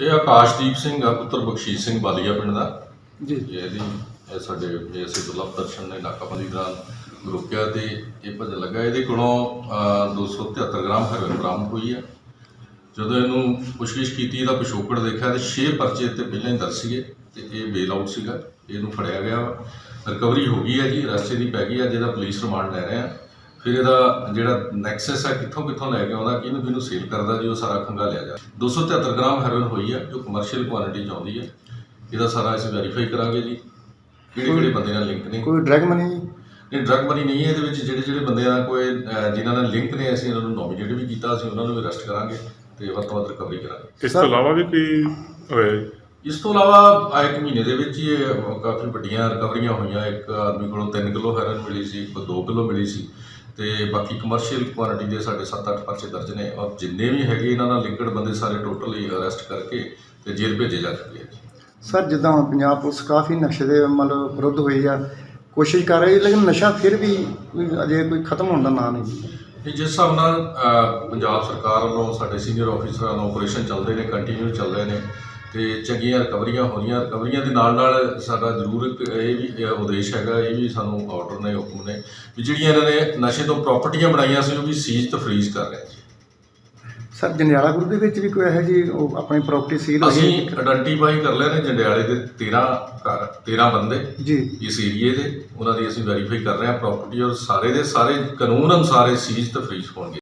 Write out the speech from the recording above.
ਇਹ ਆਕਾਸ਼ਦੀਪ ਸਿੰਘ ਆ ਪੁੱਤਰ ਬਖਸ਼ੀਸ਼ ਸਿੰਘ ਬਾਲੀਆ ਪਿੰਡ ਦਾ। ਜੀ। ਇਹ ਇਹਦੀ ਇਹ ਸਾਡੇ ਏਐਸਏ ਦੁਰਲਭ ਦਰਸ਼ਨ ਨੇ ਨਾਕਾਬੰਦੀ ਦੌਰਾਨ ਰੋਕਿਆ ਤੇ ਇਹ ਭੱਜ ਲੱਗਾ। ਇਹਦੇ ਕੋਲੋਂ ਅਹ, 273 ਗ੍ਰਾਮ ਹੈਰੋਇਨ ਬਰਾਮਦ ਹੋਈ ਆ। ਜਦੋਂ ਇਹਨੂੰ ਪੁੱਛਗਿੱਛ ਕੀਤੀ ਇਹਦਾ ਪਿਛੋਕੜ ਦੇਖਿਆ ਤੇ 6 ਪਰਚੇ ਤੇ ਪਹਿਲਾਂ ਹੀ ਦਰਜ ਸੀਗੇ ਤੇ ਇਹ ਬੇਲ ਆਊਟ ਸੀਗਾ। ਇਹਨੂੰ ਫੜਿਆ ਗਿਆ ਰਿਕਵਰੀ ਹੋ ਗਈ ਹੈ ਜੀ ਰਸਤੇ ਦੀ ਪੈ ਗਈ ਆ ਜਿਹਦਾ ਪੁਲਿਸ ਰਿਮਾਂਡ ਲੈ ਰਹੇ ਆ। ਫਿਰ ਇਹਦਾ ਜਿਹੜਾ ਨੈਕਸਸ ਹੈ ਕਿੱਥੋਂ ਕਿੱਥੋਂ ਲੈ ਕੇ ਆਉਂਦਾ ਕਿਹਨੂੰ ਕਿਹਨੂੰ ਸੇਲ ਕਰਦਾ ਜੀ ਉਹ ਸਾਰਾ ਖੰਗਾਲਿਆ ਜਾ। 273 ਗ੍ਰਾਮ ਹੈਰੋਇਨ ਹੋਈ ਆ ਜੋ ਕਮਰਸ਼ੀਅਲ ਕੁਆਂਟੀਟੀ ਚ ਆਉਂਦੀ ਹੈ ਇਹਦਾ ਸਾਰਾ ਅਸੀਂ ਵੈਰੀਫਾਈ ਕਰਾਂਗੇ ਜੀ। ਕਿਹੜੇ ਕਿਹੜੇ ਬੰਦੇ ਨਾਲ ਲਿੰਕ ਨੇ? ਕੋਈ ਡਰਗ ਮਨੀ ਜੀ ਇਹ ਡਰਗ ਮਨੀ ਨਹੀਂ ਹੈ ਇਹਦੇ ਵਿੱਚ ਜਿਹੜੇ ਜਿਹੜੇ ਬੰਦੇ ਨਾਲ ਕੋਈ ਜਿਨ੍ਹਾਂ ਨਾਲ ਲਿੰਕ ਨੇ ਅਸੀਂ ਉਹਨਾਂ ਨੂੰ ਨੋਮੀਨੇਟ ਵੀ ਕੀਤਾ ਅਸੀਂ ਉਹਨਾਂ ਨੂੰ ਵੀ ਅਰੈਸਟ ਕਰਾਂਗੇ ਤੇ ਵੱਧ ਤੋਂ ਵੱਧ ਰਿਕਵਰੀ ਕਰਾਂਗੇ। ਇਸ ਤੋਂ ਇਲਾਵਾ ਵੀ ਕੋਈ ਹੋਇਆ ਜੀ? ਇਸ ਤੋਂ ਇਲਾਵਾ ਆ ਇੱਕ ਮਹੀਨੇ ਦੇ ਵਿੱਚ ਹੀ ਇਹ ਕਾਫੀ ਵੱਡੀਆਂ ਰਿਕਵਰੀਆਂ ਹੋਈਆਂ। ਇੱਕ ਆਦਮੀ ਕੋਲੋਂ 3 ਕਿਲੋ ਹੈਰੋਇਨ ਮਿਲੀ ਸੀ ਇੱਕ 2 ਕਿਲੋ ਮਿਲੀ ਸੀ। ਤੇ ਬਾਕੀ ਕਮਰਸ਼ੀਅਲ ਕੁਆਂਟੀਟੀ ਦੇ ਸਾਡੇ 7-8 ਪਰਚੇ ਦਰਜ ਨੇ ਔਰ ਜਿੰਨੇ ਵੀ ਹੈਗੇ ਇਹਨਾਂ ਨਾਲ ਲਿੰਕਡ ਬੰਦੇ ਸਾਰੇ ਟੋਟਲੀ ਅਰੈਸਟ ਕਰਕੇ ਤੇ ਜੇਲ੍ਹ ਭੇਜੇ ਜਾ ਚੁੱਕੇ ਆ ਸਰ ਜਿੱਦਾਂ ਹੁਣ ਪੰਜਾਬ ਪੁਲਿਸ ਕਾਫੀ ਨਸ਼ੇ ਦੇ ਮਤਲਬ ਵਿਰੁੱਧ ਹੋਈ ਆ ਕੋਸ਼ਿਸ਼ ਕਰ ਰਹੀ ਲੇਕਿਨ ਨਸ਼ਾ ਫਿਰ ਵੀ ਅਜੇ ਕੋਈ ਖਤਮ ਹੋਣ ਦਾ ਨਾਂ ਨਹੀਂ ਇਹ ਜਿਸ ਹਿਸਾਬ ਨਾਲ ਪੰਜਾਬ ਸਰਕਾਰ ਵੱਲੋਂ ਸਾਡੇ ਸੀਨੀਅਰ ਆਫੀਸਰਾਂ ਨੂੰ ਆਪਰੇਸ਼ਨ ਚੱਲਦੇ ਨੇ ਕੰਟੀਨਿਊ ਚੱਲ ਰਹੇ ਨੇ ਤੇ ਚੰਗੀਆਂ ਰਿਕਵਰੀਆਂ ਹੋ ਰਹੀਆਂ। ਰਿਕਵਰੀਆਂ ਦੇ ਨਾਲ ਨਾਲ ਸਾਡਾ ਜ਼ਰੂਰ ਇੱਕ ਇਹ ਵੀ ਉਦੇਸ਼ ਹੈਗਾ ਇਹ ਵੀ ਸਾਨੂੰ ਆਰਡਰ ਨੇ ਹੁਕਮ ਨੇ ਵੀ ਜਿਹੜੀਆਂ ਇਹਨਾਂ ਨੇ ਨਸ਼ੇ ਤੋਂ ਪ੍ਰਾਪਰਟੀਆਂ ਬਣਾਈਆਂ ਸੀ ਉਹ ਵੀ ਸੀਜ਼ ਤੇ ਫਰੀਜ਼ ਕਰ ਰਹੇ ਜੀ। ਸਰ ਜੰਡਿਆਲਾ ਗਰੁੱਪ ਦੇ ਵਿੱਚ ਵੀ ਕੋਈ ਇਹੋ ਜੀ ਉਹ ਆਪਣੀ ਪ੍ਰਾਪਰਟੀ ਸੀਲ ਹੋਈ ਅਸੀਂ? ਆਇਡੈਂਟੀਫਾਈ ਕਰ ਲਏ ਨੇ ਜੰਡਿਆਲੇ ਦੇ 13 ਘਰ 13 ਬੰਦੇ ਜੀ। ਇਸ ਏਰੀਏ ਦੇ। ਉਹਨਾਂ ਦੀ ਅਸੀਂ ਵੈਰੀਫਾਈ ਕਰ ਰਹੇ ਹਾਂ ਪ੍ਰਾਪਰਟੀ ਔਰ ਸਾਰੇ ਦੇ ਸਾਰੇ ਕਾਨੂੰਨ ਅਨੁਸਾਰ ਇਹ ਸੀਜ਼ ਤੇ ਫਰੀਜ਼ ਹੋਣਗੇ।